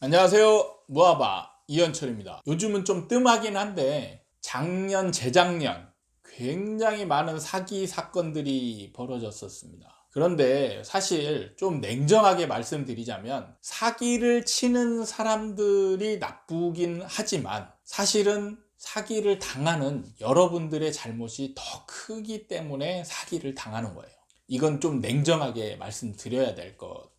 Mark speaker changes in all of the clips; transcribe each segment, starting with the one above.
Speaker 1: 안녕하세요. 무아바 이현철입니다. 요즘은 좀 뜸하긴 한데 작년, 재작년 굉장히 많은 사기 사건들이 벌어졌었습니다. 그런데 사실 좀 냉정하게 말씀드리자면 사기를 치는 사람들이 나쁘긴 하지만 사실은 사기를 당하는 여러분들의 잘못이 더 크기 때문에 사기를 당하는 거예요. 이건 좀 냉정하게 말씀드려야 될 것.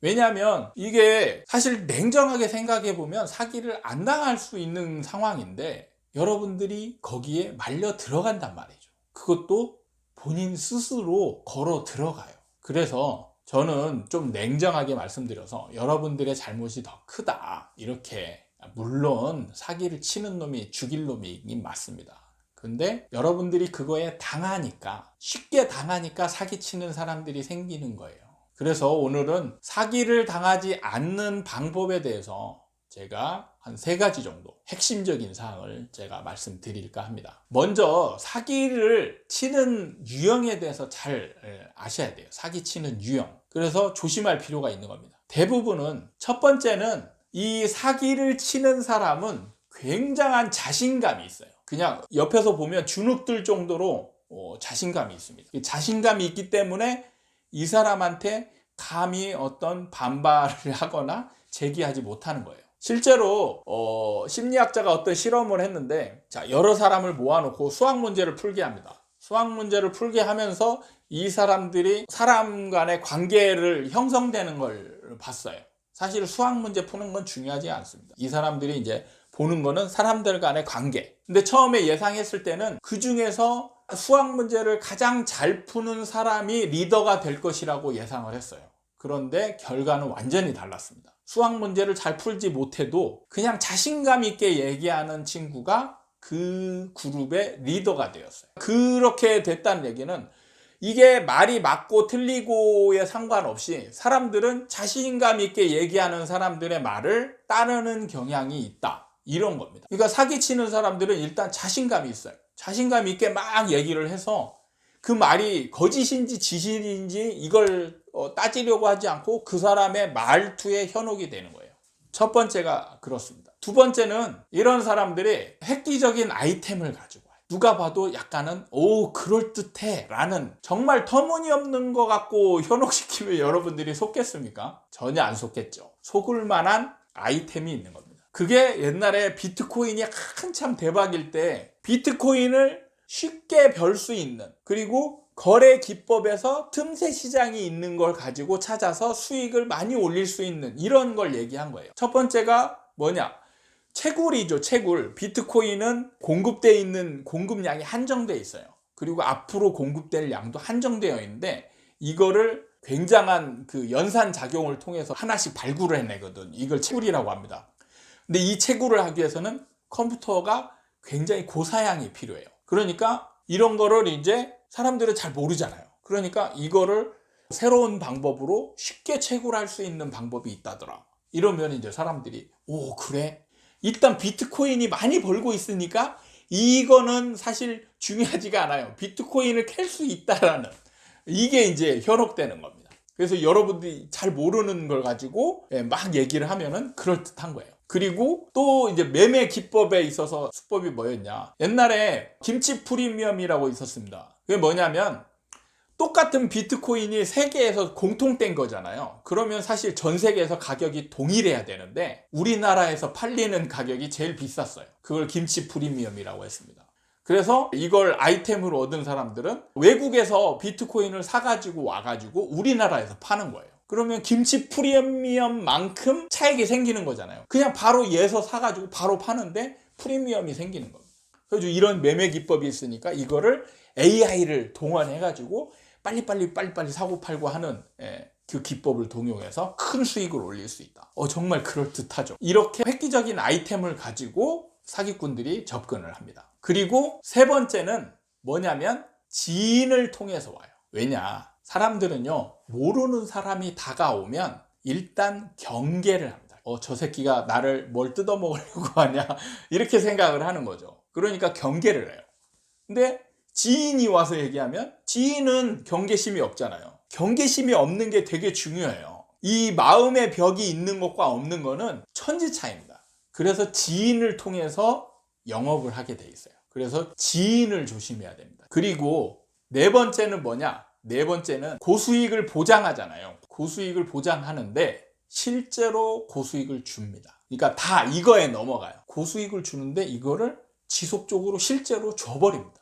Speaker 1: 왜냐하면 이게 사실 냉정하게 생각해 보면 사기를 안 당할 수 있는 상황인데 여러분들이 거기에 말려 들어간단 말이죠. 그것도 본인 스스로 걸어 들어가요. 그래서 저는 좀 냉정하게 말씀드려서 여러분들의 잘못이 더 크다. 이렇게 물론 사기를 치는 놈이 죽일 놈이긴 맞습니다. 근데 여러분들이 그거에 당하니까 쉽게 당하니까 사기치는 사람들이 생기는 거예요. 그래서 오늘은 사기를 당하지 않는 방법에 대해서 제가 한 세 가지 정도 핵심적인 사항을 제가 말씀드릴까 합니다. 먼저 사기를 치는 유형에 대해서 잘 아셔야 돼요. 사기 치는 유형. 그래서 조심할 필요가 있는 겁니다. 대부분은 첫 번째는 이 사기를 치는 사람은 굉장한 자신감이 있어요. 그냥 옆에서 보면 주눅들 정도로 어, 자신감이 있습니다. 자신감이 있기 때문에 이 사람한테 감히 어떤 반발을 하거나 제기하지 못하는 거예요. 실제로 어, 심리학자가 어떤 실험을 했는데 자 여러 사람을 모아놓고 수학 문제를 풀게 합니다. 수학 문제를 풀게 하면서 이 사람들이 사람 간의 관계를 형성되는 걸 봤어요. 사실 수학 문제 푸는 건 중요하지 않습니다. 이 사람들이 이제 보는 거는 사람들 간의 관계. 근데 처음에 예상했을 때는 그 중에서 수학 문제를 가장 잘 푸는 사람이 리더가 될 것이라고 예상을 했어요. 그런데 결과는 완전히 달랐습니다. 수학 문제를 잘 풀지 못해도 그냥 자신감 있게 얘기하는 친구가 그 그룹의 리더가 되었어요. 그렇게 됐다는 얘기는 이게 말이 맞고 틀리고에 상관없이 사람들은 자신감 있게 얘기하는 사람들의 말을 따르는 경향이 있다. 이런 겁니다. 그러니까 사기치는 사람들은 일단 자신감이 있어요. 자신감 있게 막 얘기를 해서 그 말이 거짓인지 지실인지 이걸 어, 따지려고 하지 않고 그 사람의 말투에 현혹이 되는 거예요. 첫 번째가 그렇습니다. 두 번째는 이런 사람들이 획기적인 아이템을 가지고 와요. 누가 봐도 약간은 오 그럴듯해 라는 정말 터무니없는 것 같고 현혹시키면 여러분들이 속겠습니까? 전혀 안 속겠죠. 속을 만한 아이템이 있는 겁니다. 그게 옛날에 비트코인이 한참 대박일 때 비트코인을 쉽게 벌 수 있는 그리고 거래 기법에서 틈새 시장이 있는 걸 가지고 찾아서 수익을 많이 올릴 수 있는 이런 걸 얘기한 거예요. 첫 번째가 뭐냐? 채굴이죠, 채굴. 비트코인은 공급되어 있는 공급량이 한정되어 있어요. 그리고 앞으로 공급될 양도 한정되어 있는데 이거를 굉장한 그 연산 작용을 통해서 하나씩 발굴을 해내거든. 이걸 채굴이라고 합니다. 근데 이 채굴을 하기 위해서는 컴퓨터가 굉장히 고사양이 필요해요. 그러니까 이런 거를 이제 사람들은 잘 모르잖아요. 그러니까 이거를 새로운 방법으로 쉽게 채굴할 수 있는 방법이 있다더라. 이러면 이제 사람들이 오 그래 일단 비트코인이 많이 벌고 있으니까 이거는 사실 중요하지가 않아요. 비트코인을 캘 수 있다라는 이게 이제 현혹되는 겁니다. 그래서 여러분들이 잘 모르는 걸 가지고 예, 막 얘기를 하면은 그럴듯한 거예요. 그리고 또 이제 매매 기법에 있어서 수법이 뭐였냐. 옛날에 김치 프리미엄이라고 있었습니다. 그게 뭐냐면 똑같은 비트코인이 세계에서 공통된 거잖아요. 그러면 사실 전 세계에서 가격이 동일해야 되는데 우리나라에서 팔리는 가격이 제일 비쌌어요. 그걸 김치 프리미엄이라고 했습니다. 그래서 이걸 아이템으로 얻은 사람들은 외국에서 비트코인을 사가지고 와가지고 우리나라에서 파는 거예요. 그러면 김치 프리미엄만큼 차익이 생기는 거잖아요. 그냥 바로 예서 사가지고 바로 파는데 프리미엄이 생기는 겁니다. 그래서 이런 매매 기법이 있으니까 이거를 AI를 동원해가지고 빨리빨리 빨리빨리 사고 팔고 하는 예, 그 기법을 동용해서 큰 수익을 올릴 수 있다. 어, 정말 그럴듯하죠. 이렇게 획기적인 아이템을 가지고 사기꾼들이 접근을 합니다. 그리고 세 번째는 뭐냐면 지인을 통해서 와요. 왜냐? 사람들은요, 모르는 사람이 다가오면 일단 경계를 합니다. 어, 저 새끼가 나를 뭘 뜯어먹으려고 하냐. 이렇게 생각을 하는 거죠. 그러니까 경계를 해요. 근데 지인이 와서 얘기하면 지인은 경계심이 없잖아요. 경계심이 없는 게 되게 중요해요. 이 마음의 벽이 있는 것과 없는 거는 천지 차이입니다. 그래서 지인을 통해서 영업을 하게 돼 있어요. 그래서 지인을 조심해야 됩니다. 그리고 네 번째는 뭐냐? 네 번째는 고수익을 보장하잖아요. 고수익을 보장하는데 실제로 고수익을 줍니다. 그러니까 다 이거에 넘어가요. 고수익을 주는데 이거를 지속적으로 실제로 줘버립니다.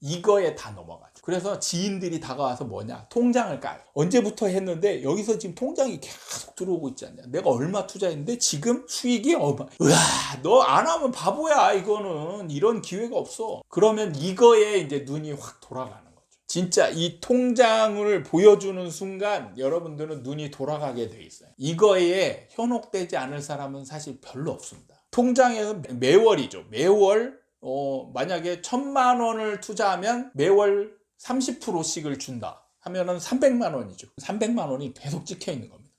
Speaker 1: 이거에 다 넘어가죠. 그래서 지인들이 다가와서 뭐냐? 통장을 까요. 언제부터 했는데 여기서 지금 통장이 계속 들어오고 있지 않냐? 내가 얼마 투자했는데 지금 수익이 얼마? 으아, 너 안 하면 바보야. 이거는 이런 기회가 없어. 그러면 이거에 이제 눈이 확 돌아가는. 진짜 이 통장을 보여주는 순간 여러분들은 눈이 돌아가게 돼 있어요. 이거에 현혹되지 않을 사람은 사실 별로 없습니다. 통장에서 매월이죠. 매월 어, 만약에 천만 원을 투자하면 매월 30%씩을 준다 하면은 300만 원이죠. 300만 원이 계속 찍혀 있는 겁니다.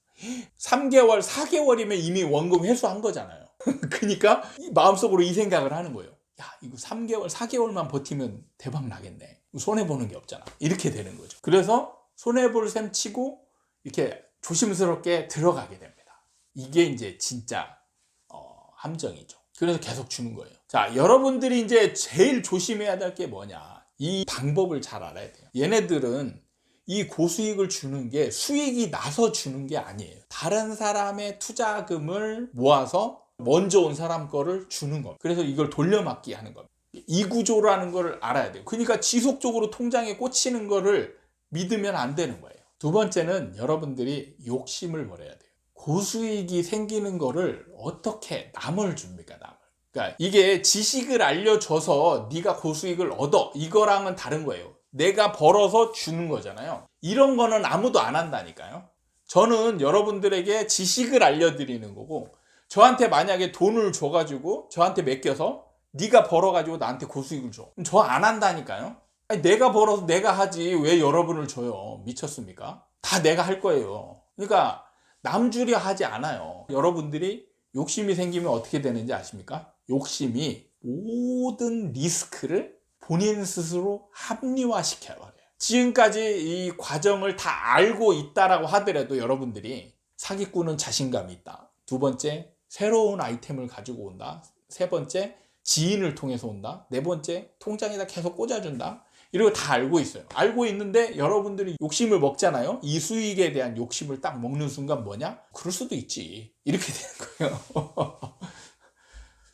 Speaker 1: 3개월, 4개월이면 이미 원금 회수한 거잖아요. 그러니까 마음속으로 이 생각을 하는 거예요. 야, 이거 3개월, 4개월만 버티면 대박 나겠네. 손해보는 게 없잖아. 이렇게 되는 거죠. 그래서 손해볼 셈 치고 이렇게 조심스럽게 들어가게 됩니다. 이게 이제 진짜 어, 함정이죠. 그래서 계속 주는 거예요. 자, 여러분들이 이제 제일 조심해야 될 게 뭐냐. 이 방법을 잘 알아야 돼요. 얘네들은 이 고수익을 주는 게 수익이 나서 주는 게 아니에요. 다른 사람의 투자금을 모아서 먼저 온 사람 거를 주는 겁니다. 그래서 이걸 돌려막기 하는 겁니다. 이 구조라는 걸 알아야 돼요. 그러니까 지속적으로 통장에 꽂히는 거를 믿으면 안 되는 거예요. 두 번째는 여러분들이 욕심을 버려야 돼요. 고수익이 생기는 거를 어떻게 남을 줍니까, 남을. 그러니까 이게 지식을 알려줘서 네가 고수익을 얻어 이거랑은 다른 거예요. 내가 벌어서 주는 거잖아요. 이런 거는 아무도 안 한다니까요. 저는 여러분들에게 지식을 알려드리는 거고 저한테 만약에 돈을 줘가지고 저한테 맡겨서 네가 벌어가지고 나한테 고수익을 줘. 저 안 한다니까요. 아니, 내가 벌어서 내가 하지 왜 여러분을 줘요? 미쳤습니까? 다 내가 할 거예요. 그러니까 남주려 하지 않아요. 여러분들이 욕심이 생기면 어떻게 되는지 아십니까? 욕심이 모든 리스크를 본인 스스로 합리화시켜버려요. 지금까지 이 과정을 다 알고 있다라고 하더라도 여러분들이 사기꾼은 자신감이 있다. 두 번째, 새로운 아이템을 가지고 온다. 세 번째, 지인을 통해서 온다. 네 번째, 통장에다 계속 꽂아준다. 이런 거 다 알고 있어요. 알고 있는데 여러분들이 욕심을 먹잖아요. 이 수익에 대한 욕심을 딱 먹는 순간 뭐냐? 그럴 수도 있지. 이렇게 되는 거예요.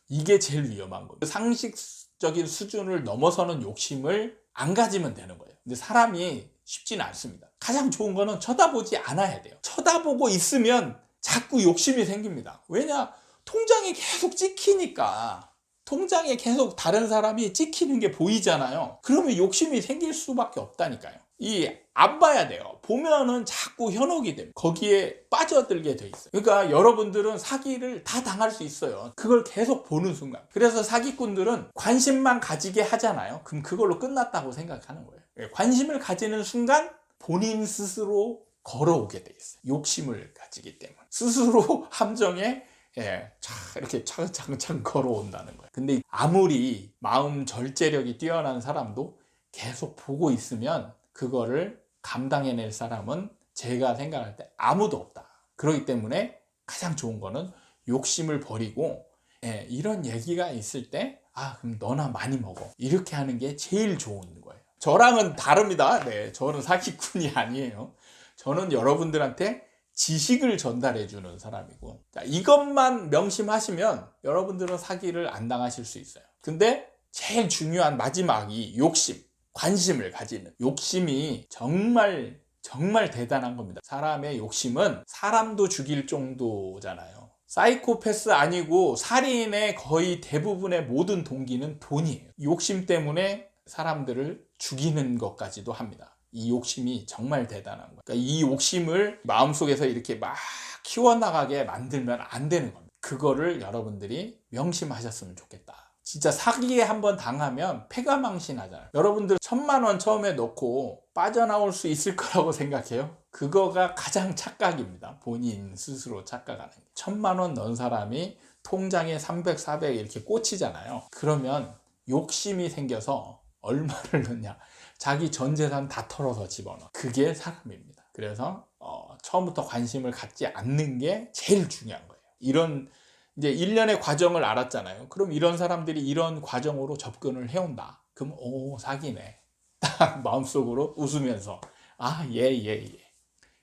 Speaker 1: 이게 제일 위험한 거예요. 상식적인 수준을 넘어서는 욕심을 안 가지면 되는 거예요. 근데 사람이 쉽지는 않습니다. 가장 좋은 거는 쳐다보지 않아야 돼요. 쳐다보고 있으면 자꾸 욕심이 생깁니다. 왜냐? 통장이 계속 찍히니까. 통장에 계속 다른 사람이 찍히는 게 보이잖아요. 그러면 욕심이 생길 수밖에 없다니까요. 이 안 봐야 돼요. 보면은 자꾸 현혹이 됩니다. 거기에 빠져들게 돼 있어요. 그러니까 여러분들은 사기를 다 당할 수 있어요. 그걸 계속 보는 순간. 그래서 사기꾼들은 관심만 가지게 하잖아요. 그럼 그걸로 끝났다고 생각하는 거예요. 예, 관심을 가지는 순간 본인 스스로 걸어오게 돼 있어요. 욕심을 가지기 때문에. 스스로 함정에 예, 차, 이렇게 차근차근 걸어온다는 거예요. 근데 아무리 마음 절제력이 뛰어난 사람도 계속 보고 있으면 그거를 감당해낼 사람은 제가 생각할 때 아무도 없다. 그렇기 때문에 가장 좋은 거는 욕심을 버리고 예, 이런 얘기가 있을 때 아, 그럼 너나 많이 먹어. 이렇게 하는 게 제일 좋은 거예요. 저랑은 다릅니다. 네, 저는 사기꾼이 아니에요. 저는 여러분들한테 지식을 전달해 주는 사람이고 자, 이것만 명심하시면 여러분들은 사기를 안 당하실 수 있어요. 근데 제일 중요한 마지막이 욕심, 관심을 가지는 욕심이 정말 정말 대단한 겁니다. 사람의 욕심은 사람도 죽일 정도잖아요. 사이코패스 아니고 살인의 거의 대부분의 모든 동기는 돈이에요. 욕심 때문에 사람들을 죽이는 것까지도 합니다. 이 욕심이 정말 대단한 거예요. 그러니까 이 욕심을 마음속에서 이렇게 막 키워나가게 만들면 안 되는 겁니다. 그거를 여러분들이 명심하셨으면 좋겠다. 진짜 사기에 한번 당하면 패가망신하잖아요. 여러분들 천만 원 처음에 넣고 빠져나올 수 있을 거라고 생각해요. 그거가 가장 착각입니다. 본인 스스로 착각하는 게. 천만 원 넣은 사람이 통장에 300, 400 이렇게 꽂히잖아요. 그러면 욕심이 생겨서 얼마를 넣냐. 자기 전 재산 다 털어서 집어넣어. 그게 사람입니다. 그래서 어, 처음부터 관심을 갖지 않는 게 제일 중요한 거예요. 이런 이제 일련의 과정을 알았잖아요. 그럼 이런 사람들이 이런 과정으로 접근을 해온다. 그럼 오 사기네. 딱 마음속으로 웃으면서 아 예 예, 예.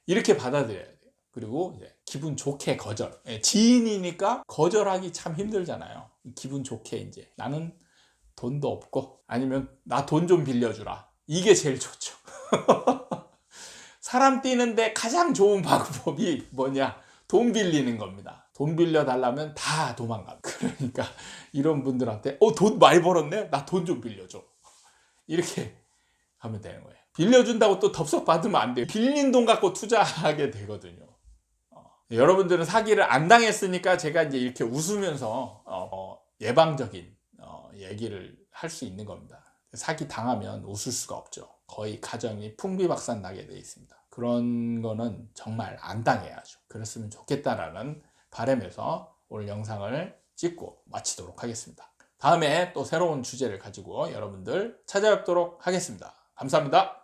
Speaker 1: 이렇게 받아들여야 돼요. 그리고 이제 기분 좋게 거절. 예, 지인이니까 거절하기 참 힘들잖아요. 기분 좋게 이제 나는 돈도 없고 아니면 나 돈 좀 빌려주라. 이게 제일 좋죠. 사람 뛰는데 가장 좋은 방법이 뭐냐? 돈 빌리는 겁니다. 돈 빌려 달라면 다 도망가. 그러니까 이런 분들한테 어 돈 많이 벌었네. 나 돈 좀 빌려줘. 이렇게 하면 되는 거예요. 빌려준다고 또 덥석 받으면 안 돼요. 빌린 돈 갖고 투자하게 되거든요. 어, 여러분들은 사기를 안 당했으니까 제가 이제 이렇게 웃으면서 어, 어, 예방적인 어, 얘기를 할 수 있는 겁니다. 사기 당하면 웃을 수가 없죠. 거의 가정이 풍비박산 나게 돼 있습니다. 그런 거는 정말 안 당해야죠. 그랬으면 좋겠다라는 바람에서 오늘 영상을 찍고 마치도록 하겠습니다. 다음에 또 새로운 주제를 가지고 여러분들 찾아뵙도록 하겠습니다. 감사합니다.